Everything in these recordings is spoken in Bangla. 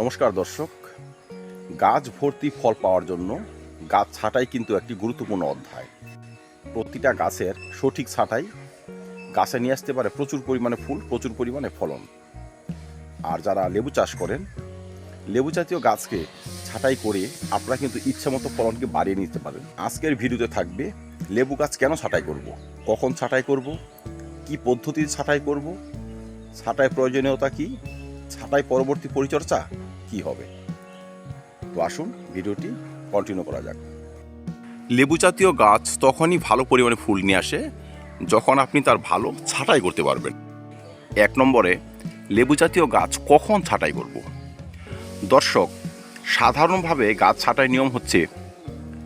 নমস্কার দর্শক। গাছ ভর্তি ফল পাওয়ার জন্য গাছ ছাঁটাই কিন্তু একটি গুরুত্বপূর্ণ অধ্যায়। প্রতিটা গাছের সঠিক ছাঁটাই গাছে নিয়ে আসতে পারে প্রচুর পরিমাণে ফুল, প্রচুর পরিমাণে ফলন। আর যারা লেবু চাষ করেন, লেবু জাতীয় গাছকে ছাঁটাই করে আপনারা কিন্তু ইচ্ছা মতো ফলনকে বাড়িয়ে নিতে পারেন। আজকের ভিডিওতে থাকবে লেবু গাছ কেন ছাঁটাই করব। কখন ছাঁটাই করব, কি পদ্ধতিতে ছাঁটাই করব, ছাঁটাই প্রয়োজনীয়তা কি, ছাঁটাই পরবর্তী পরিচর্যা কি হবে? তো আসুন ভিডিওটি কন্টিনিউ করা যাক। লেবু জাতীয় গাছ তখনই ভালো পরিমাণে ফুল নিয়ে আসে যখন আপনি তার ভালো ছাঁটাই করতে পারবেন। এক নম্বরে লেবু জাতীয় গাছ কখন ছাঁটাই করব? দর্শক সাধারণভাবে গাছ ছাঁটাই নিয়ম হচ্ছে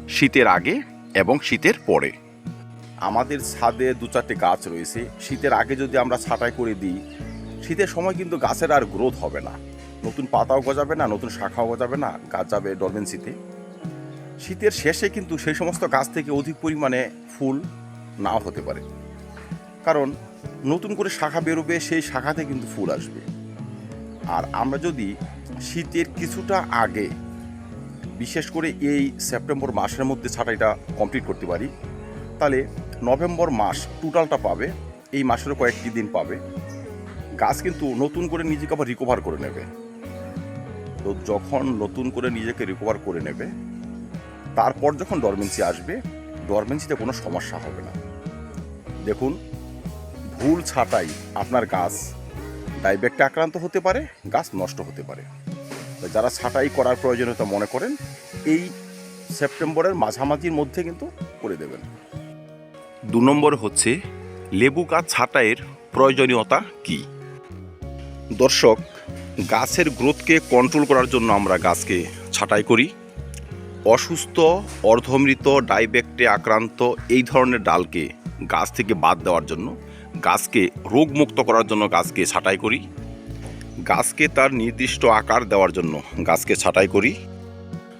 শীতের আগে এবং শীতের পরে। আমাদের ছাদে দু চারটে গাছ রয়েছে শীতের আগে যদি আমরা ছাঁটাই করে দিই শীতের সময় কিন্তু গাছের আর গ্রোথ হবে না। নতুন পাতাও গজাবে না, নতুন শাখাও গজাবে না, গাছ যাবে ডরমেন্সিতে শীতের শেষে কিন্তু সেই সমস্ত গাছ থেকে অধিক পরিমাণে ফুল নাও হতে পারে। কারণ নতুন করে শাখা বেরোবে, সেই শাখাতে কিন্তু ফুল আসবে। আর আমরা যদি শীতের কিছুটা আগে, বিশেষ করে এই সেপ্টেম্বর মাসের মধ্যে ছাঁটাইটা কমপ্লিট করতে পারি, তাহলে নভেম্বর মাস টোটালটা পাবে, এই মাসেরও কয়েকটি দিন পাবে। গাছ কিন্তু নতুন করে নিজেকে আবার রিকভার করে নেবে। তো যখন নতুন করে নিজেকে রিকভার করে নেবে তারপর যখন ডরমেন্সি আসবে ডরমেন্সিতে কোনো সমস্যা হবে না। দেখুন ভুল ছাঁটাই আপনার গাছ ডাইব্যাকটে আক্রান্ত হতে পারে গাছ নষ্ট হতে পারে। যারা ছাঁটাই করার প্রয়োজনীয়তা মনে করেন এই সেপ্টেম্বরের মাঝামাঝির মধ্যে কিন্তু করে দেবেন। দু নম্বর হচ্ছে লেবু গাছ ছাঁটাইয়ের প্রয়োজনীয়তা কি? দর্শক গাছের গ্রোথকে কন্ট্রোল করার জন্য আমরা গাছকে ছাঁটাই করি। অসুস্থ, অর্ধমৃত ডাইব্যাকটে আক্রান্ত এই ধরনের ডালকে গাছ থেকে বাদ দেওয়ার জন্য গাছকে রোগমুক্ত করার জন্য গাছকে ছাঁটাই করি। গাছকে তার নির্দিষ্ট আকার দেওয়ার জন্য গাছকে ছাঁটাই করি।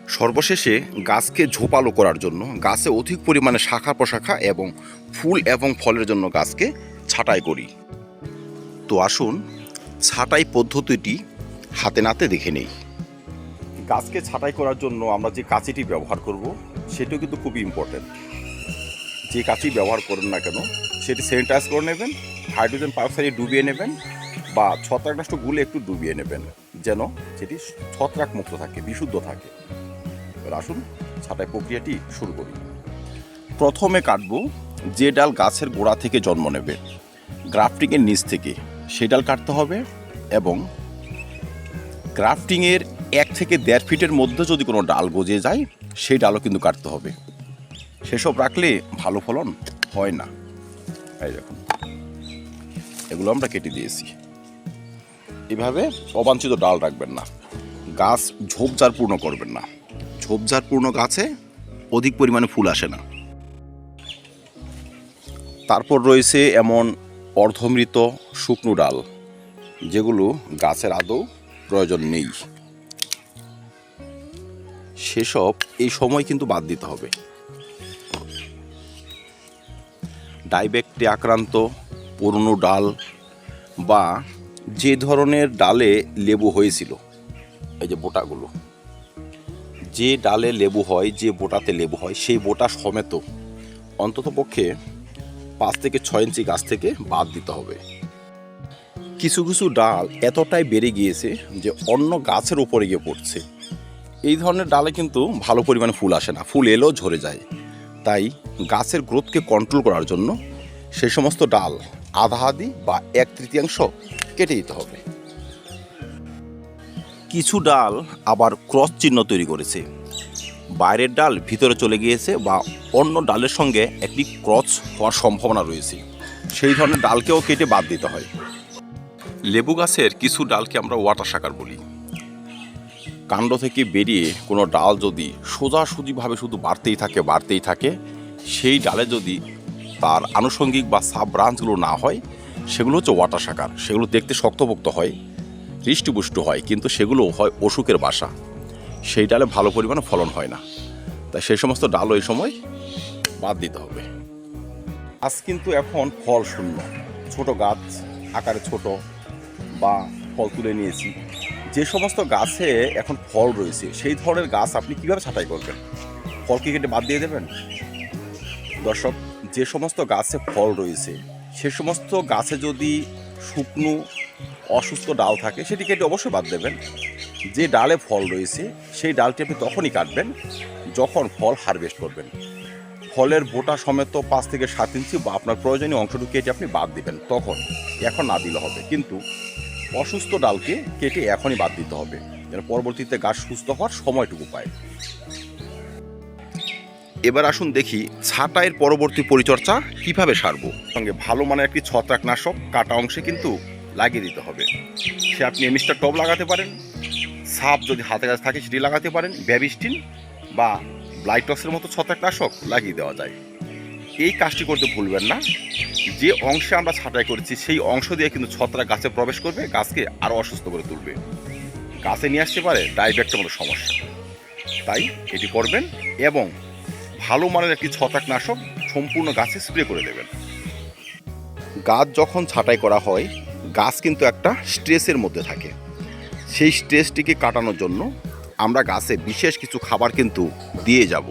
সর্বশেষে গাছকে ঝোপালো করার জন্য গাছে অধিক পরিমাণে শাখা প্রশাখা এবং ফুল এবং ফলের জন্য গাছকে ছাঁটাই করি। তো আসুন ছাঁটাই পদ্ধতিটি হাতে নাতে দেখে নেই। গাছকে ছাঁটাই করার জন্য আমরা যে কাঁচিটি ব্যবহার করব, সেটাও কিন্তু খুবই ইম্পর্টেন্ট যে কাঁচি ব্যবহার করেন না কেন, সেটি স্যানিটাইজ করে নেবেন হাইড্রোজেন পারক্সাইডে ডুবিয়ে নেবেন বা ছত্রাকনাশক গুলে একটু ডুবিয়ে নেবেন, যেন সেটি ছত্রাক মুক্ত থাকে, বিশুদ্ধ থাকে। এবার আসুন ছাঁটাই প্রক্রিয়াটি শুরু করি। প্রথমে কাটবো যে ডাল গাছের গোড়া থেকে জন্ম নেবে, গ্রাফটিংয়ের নিচ থেকে। সেই ডাল কাটতে হবে এবং ক্রাফটিংয়ের এক থেকে দেড় ফিটের মধ্যে যদি কোনো ডাল গজে যায়, সেই ডালও কিন্তু কাটতে হবে। সেসব রাখলে ভালো ফলন হয় না। এই দেখুন। এগুলো আমরা কেটে দিয়েছি। এভাবে অবাঞ্ছিত ডাল রাখবেন না। গাছ ঝোপঝাড় পূর্ণ করবেন না। ঝোপঝাড় পূর্ণ গাছে অধিক পরিমাণে ফুল আসে না। তারপর রয়েছে এমন অর্ধমৃত শুকনো ডাল, যেগুলো গাছের আদৌ প্রয়োজন নেই। সেসব এই সময় কিন্তু বাদ দিতে হবে। ডাইব্যাকটে আক্রান্ত পুরনো ডাল বা যে ধরনের ডালে লেবু হয়েছিল, এই যে বোটাগুলো, যে ডালে লেবু হয়, যে বোটাতে লেবু হয়, সেই বোটা সমেত অন্তত পক্ষে পাঁচ থেকে ছয় ইঞ্চি গাছ থেকে বাদ দিতে হবে। কিছু কিছু ডাল এতটাই বেড়ে গিয়েছে যে অন্য গাছের উপরে গিয়ে পড়ছে। এই ধরনের ডালে কিন্তু ভালো পরিমাণে ফুল আসে না, ফুল এলেও ঝরে যায়। তাই গাছের গ্রোথকে কন্ট্রোল করার জন্য সেই সমস্ত ডাল আধা আধি বা এক তৃতীয়াংশ কেটে দিতে হবে। কিছু ডাল আবার ক্রস চিহ্ন তৈরি করেছে। বাইরের ডাল ভিতরে চলে গিয়েছে বা অন্য ডালের সঙ্গে একটি ক্রস হওয়ার সম্ভাবনা রয়েছে। সেই ধরনের ডালকেও কেটে বাদ দিতে হয়। লেবু গাছের কিছু ডালকে আমরা ওয়াটার শাকার বলি। কাণ্ড থেকে বেরিয়ে কোনো ডাল যদি সোজাসুজিভাবে শুধু বাড়তেই থাকে বাড়তেই থাকে, সেই ডালে যদি তার আনুষঙ্গিক বা সাব ব্রাঞ্চগুলো না হয়, সেগুলো হচ্ছে ওয়াটার শাকার সেগুলো দেখতে শক্তপোক্ত হয়, হৃষ্টপুষ্ট হয়, কিন্তু সেগুলো হয় অসুখের বাসা। সেই ডালে ভালো পরিমাণে ফলন হয় না। তাই সেই সমস্ত ডালও এই সময় বাদ দিতে হবে। আজ কিন্তু এখন ফল শূন্য। ছোট গাছ, আকারে ছোট বা ফল তুলে নিয়েছি। যে সমস্ত গাছে এখন ফল রয়েছে, সেই ধরনের গাছ আপনি কীভাবে ছাঁটাই করবেন? ফলকে কেটে বাদ দিয়ে দেবেন? দর্শক, যে সমস্ত গাছে ফল রয়েছে, সে সমস্ত গাছে যদি শুকনো, অসুস্থ ডাল থাকে, সেটি কেটে অবশ্যই বাদ দেবেন। যে ডালে ফল রয়েছে, সেই ডালটি আপনি তখনই কাটবেন, যখন ফল হারভেস্ট করবেন। ফলের বোটা সমেত পাঁচ থেকে সাত ইঞ্চি বা আপনার প্রয়োজনীয় অংশটুকু কেটে আপনি বাদ দিবেন তখন। এখন না দিলে হবে। কিন্তু অসুস্থ ডালকে কেটে এখনই বাদ দিতে হবে। যেন পরবর্তীতে গাছ সুস্থ হওয়ার সময়টুকু পায়। এবার আসুন দেখি ছাঁটাইয়ের পরবর্তী পরিচর্যা কীভাবে সারবো? সঙ্গে ভালো মানের একটি ছত্রাকনাশক কাটা অংশে কিন্তু লাগিয়ে দিতে হবে। সে আপনি এমিস্টার টব লাগাতে পারেন। সাপ যদি হাতে কাছে থাকে, সেটি লাগাতে পারেন। ব্যাবিস্টিন বা ব্লাইটক্সের মতো ছত্রাকনাশক লাগিয়ে দেওয়া যায়। এই কাজটি করতে ভুলবেন না। যে অংশে আমরা ছাঁটাই করেছি, সেই অংশ দিয়ে কিন্তু ছত্রাক গাছে প্রবেশ করবে, গাছকে আরও অসুস্থ করে তুলবে। গাছে নিয়ে আসতে পারে ডাইব্যাক্টের মতো সমস্যা। তাই এটি করবেন এবং ভালো মানের একটি ছত্রাকনাশক সম্পূর্ণ গাছে স্প্রে করে দেবেন। গাছ যখন ছাঁটাই করা হয়, গাছ কিন্তু একটা স্ট্রেসের মধ্যে থাকে। সেই স্ট্রেসটিকে কাটানোর জন্য আমরা গাছে বিশেষ কিছু খাবার কিন্তু দিয়ে যাব।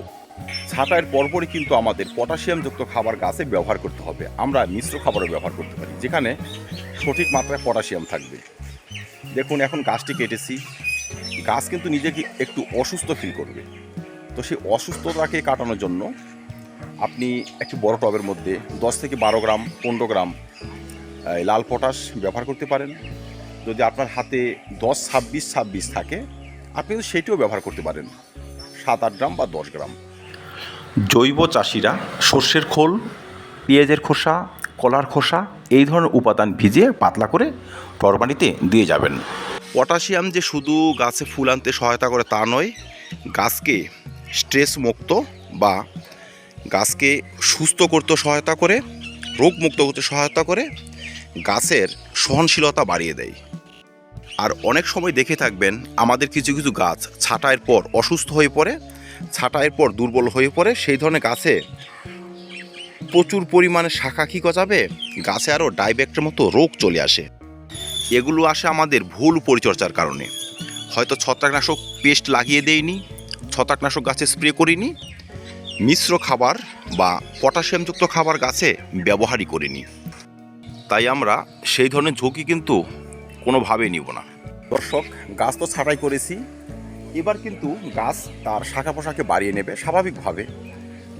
ছাঁটাইয়ের পরপরই কিন্তু আমাদের পটাশিয়ামযুক্ত খাবার গাছে ব্যবহার করতে হবে। আমরা মিশ্র খাবারও ব্যবহার করতে পারি, যেখানে সঠিক মাত্রায় পটাশিয়াম থাকবে। দেখুন, এখন গাছটি কেটেছি। গাছ কিন্তু নিজেকে একটু অসুস্থ ফিল করবে। তো সেই অসুস্থতাকে কাটানোর জন্য আপনি একটি বড় টবের মধ্যে দশ থেকে বারো গ্রাম, পনেরো গ্রাম লাল পটাশ ব্যবহার করতে পারেন। যদি আপনার হাতে দশ ছাব্বিশ ছাব্বিশ থাকে আপনি কিন্তু সেটিও ব্যবহার করতে পারেন। সাত আট গ্রাম বা দশ গ্রাম। জৈব চাষিরা সর্ষের খোল পেঁয়াজের খোসা কলার খোসা এই ধরনের উপাদান ভিজিয়ে পাতলা করে তরবারিতে দিয়ে যাবেন। পটাশিয়াম যে শুধু গাছে ফুল আনতে সহায়তা করে তা নয় গাছকে স্ট্রেস মুক্ত বা গাছকে সুস্থ করতে সহায়তা করে রোগ মুক্ত করতে সহায়তা করে গাছের সহনশীলতা বাড়িয়ে দেয়। আর অনেক সময় দেখে থাকবেন আমাদের কিছু কিছু গাছ ছাঁটাইয়ের পর অসুস্থ হয়ে পড়ে, ছাঁটাইয়ের পর দুর্বল হয়ে পড়ে, সেই ধরনের গাছে প্রচুর পরিমাণে শাখা কি গজাবে? গাছে আরও ডাইব্যাক্টের মতো রোগ চলে আসে। এগুলো আসে আমাদের ভুল পরিচর্যার কারণে। হয়তো ছত্রাকনাশক পেস্ট লাগিয়ে দেইনি, ছত্রাকনাশক গাছে স্প্রে করিনি, মিশ্র খাবার বা পটাশিয়ামযুক্ত খাবার গাছে ব্যবহারই করিনি। তাই আমরা সেই ধরনের ঝুঁকি কিন্তু কোনোভাবেই নিব না। দর্শক, গাছ তো ছাঁটাই করেছি। এবার কিন্তু গাছ তার শাখা পোশাকে বাড়িয়ে নেবে স্বাভাবিকভাবে।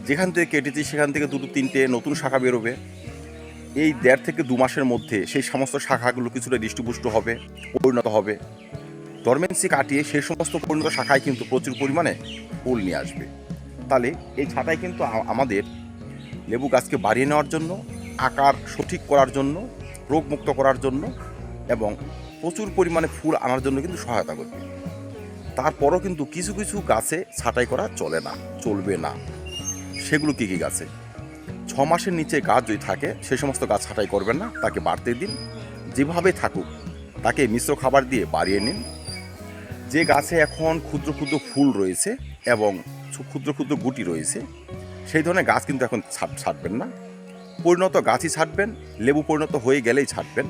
যেখান থেকে কেটেছি সেখান থেকে দুটো তিনটে নতুন শাখা বেরোবে। এই দেড় থেকে দু মাসের মধ্যে সেই সমস্ত শাখাগুলো কিছুটা দৃষ্টিপুষ্ট হবে, পরিণত হবে। ডরমেন্সি কাটিয়ে সেই সমস্ত পরিণত শাখায় কিন্তু প্রচুর পরিমাণে ফুল নিয়ে আসবে। তাহলে এই ছাঁটাই কিন্তু আমাদের লেবু গাছকে বাড়িয়ে নেওয়ার জন্য, আকার সঠিক করার জন্য, রোগমুক্ত করার জন্য এবং প্রচুর পরিমাণে ফুল আনার জন্য কিন্তু সহায়তা করবে। তারপরও কিন্তু কিছু কিছু গাছে ছাঁটাই করা চলে না, চলবে না। সেগুলো কী কী গাছে? ছ মাসের নিচে গাছ যদি থাকে, সে সমস্ত গাছ ছাঁটাই করবেন না, তাকে বাড়তে দিন। যেভাবে থাকুক, তাকে মিশ্র খাবার দিয়ে বাড়িয়ে নিন। যে গাছে এখন ক্ষুদ্র ক্ষুদ্র ফুল রয়েছে এবং ক্ষুদ্র ক্ষুদ্র গুটি রয়েছে, সেই ধরনের গাছ কিন্তু এখন ছাঁটবেন না। পরিণত গাছই ছাঁটবেন, লেবু পরিণত হয়ে গেলেই ছাঁটবেন।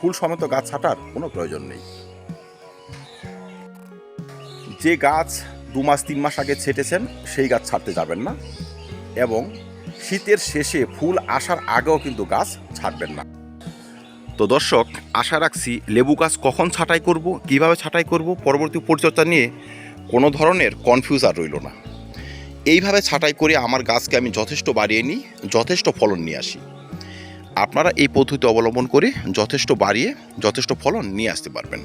ফুল সমেত গাছ ছাটার কোনো প্রয়োজন নেই। যে গাছ দু মাস, তিন মাস আগে ছেটেছেন, সেই গাছ ছাড়তে যাবেন না এবং শীতের শেষে ফুল আসার আগেও কিন্তু গাছ ছাড়বেন না। তো দর্শক, আশা রাখছি লেবু গাছ কখন ছাঁটাই করব, কীভাবে ছাঁটাই করব, পরবর্তী পরিচর্যা নিয়ে কোনো ধরনের কনফিউজ আর রইল না। এইভাবে ছাঁটাই করে আমার গাছকে আমি যথেষ্ট বাড়িয়ে নিই, যথেষ্ট ফলন নিয়ে আসি। আপনারা এই পদ্ধতি অবলম্বন করে যথেষ্ট বাড়িয়ে, যথেষ্ট ফলন নিয়ে আসতে পারবেন।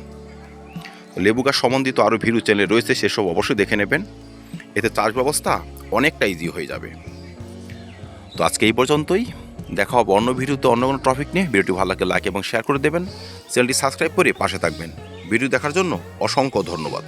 লেবু গাছ সম্বন্ধিত আরও ভিরু চ্যানেল রয়েছে, সেসব অবশ্যই দেখে নেবেন। এতে চাষ ব্যবস্থা অনেকটা ইজি হয়ে যাবে। তো আজকে এই পর্যন্তই। দেখা হবে অন্য ভিডিওতে অন্য কোনো টপিক নিয়ে। ভিডিওটি ভালো লাগে লাইক এবং শেয়ার করে দেবেন। চ্যানেলটি সাবস্ক্রাইব করে পাশে থাকবেন। ভিডিও দেখার জন্য অসংখ্য ধন্যবাদ।